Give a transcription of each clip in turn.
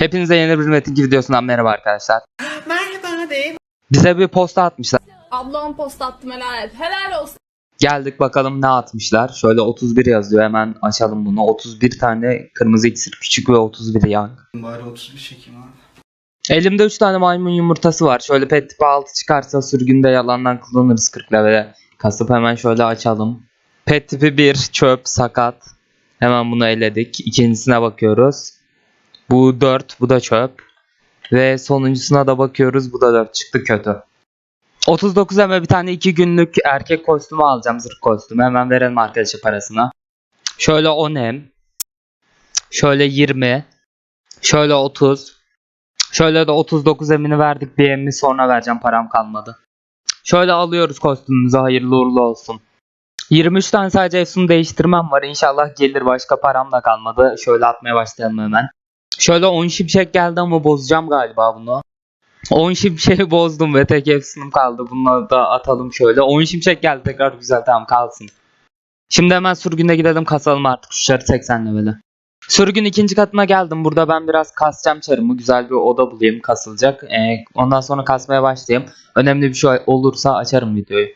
Hepinize yeni bir Metin videosundan merhaba arkadaşlar. Merhaba de. Bize bir posta atmışlar. Ablam post attım helal et. Helal olsun. Geldik bakalım ne atmışlar. Şöyle 31 yazıyor hemen açalım bunu. 31 tane kırmızı iksir küçük ve 31 young. Bari 31 çekeyim abi. Elimde 3 tane maymun yumurtası var. Şöyle pet tipi 6 çıkarsa sürgünde yalandan kullanırız 40 levele. Kasıp hemen şöyle açalım. Pet tipi 1 çöp sakat. Hemen bunu eledik. İkincisine bakıyoruz. Bu 4 bu da çöp. Ve sonuncusuna da bakıyoruz. Bu da 4 çıktı kötü. 39 eme bir tane 2 günlük erkek kostümü alacağım. Zırh kostümü. Hemen verelim arkadaşa parasını. Şöyle 10 em. Şöyle 20. Şöyle 30. Şöyle de 39 emini verdik bir emmi sonra vereceğim param kalmadı. Şöyle alıyoruz kostümümüzü hayırlı uğurlu olsun. 23 tane sadece efsun değiştirmem var. İnşallah gelir başka param da kalmadı. Şöyle atmaya başlayalım hemen. Şöyle 10 şimşek geldi ama bozacağım galiba bunu. 10 şimşeği bozdum ve tek efsunum kaldı. Bunu da atalım şöyle. 10 şimşek geldi tekrar güzel tamam kalsın. Şimdi hemen sürgünde gidelim kasalım artık şu şarı 80 leveli. Sürgün ikinci katına geldim. Burada ben biraz kasacağım çarımı. Güzel bir oda bulayım kasılacak. Ee, ondan sonra kasmaya başlayayım. Önemli bir şey olursa açarım videoyu.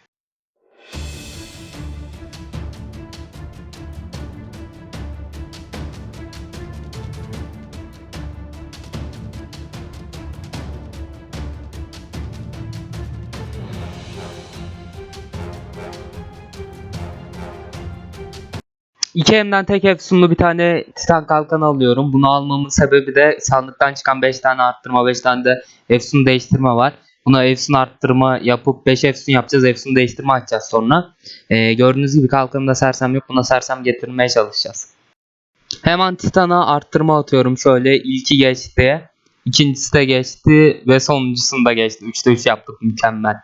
İki emden tek efsunlu bir tane titan kalkan alıyorum. Bunu almamın sebebi de sandıktan çıkan 5 tane arttırma 5 tane de efsun değiştirme var. Buna efsun arttırma yapıp 5 efsun yapacağız. Efsun değiştirme açacağız sonra. Ee, gördüğünüz gibi kalkanımda sersem yok. Buna sersem getirmeye çalışacağız. Hemen titana arttırma atıyorum. Şöyle ilki geçti. ikincisi de geçti ve sonuncusunu da geçti. 3'te 3 yaptık mükemmel.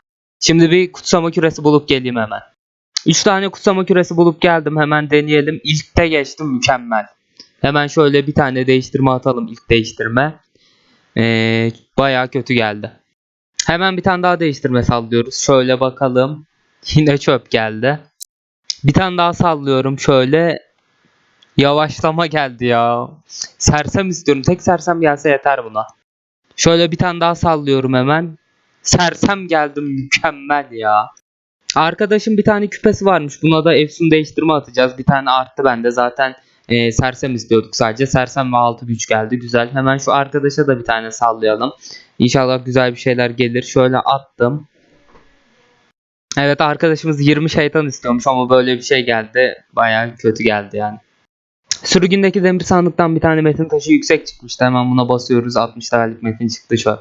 Şimdi bir kutsama küresi bulup geleyim hemen. 3 tane kutsama küresi bulup geldim. Hemen deneyelim. İlkte geçtim mükemmel. Hemen şöyle bir tane değiştirme atalım ilk değiştirme. Ee, bayağı kötü geldi. Hemen bir tane daha değiştirme sallıyoruz. Şöyle bakalım. Yine çöp geldi. Bir tane daha sallıyorum şöyle. Yavaşlama geldi ya. Sersem istiyorum. Tek sersem gelse yeter buna. Şöyle bir tane daha sallıyorum hemen. Sersem geldim mükemmel ya. Arkadaşım bir tane küpesi varmış. Buna da efsun değiştirme atacağız. Bir tane arttı bende. Zaten e, sersem istiyorduk sadece. Sersem ve altı güç geldi. Güzel. Hemen şu arkadaşa da bir tane sallayalım. İnşallah güzel bir şeyler gelir. Şöyle attım. Evet arkadaşımız 20 şeytan istiyormuş ama böyle bir şey geldi. Baya kötü geldi yani. Sürgündeki demir sandıktan bir tane metin taşı yüksek çıkmıştı. Hemen buna basıyoruz. 60 liralık metin çıktı şu an.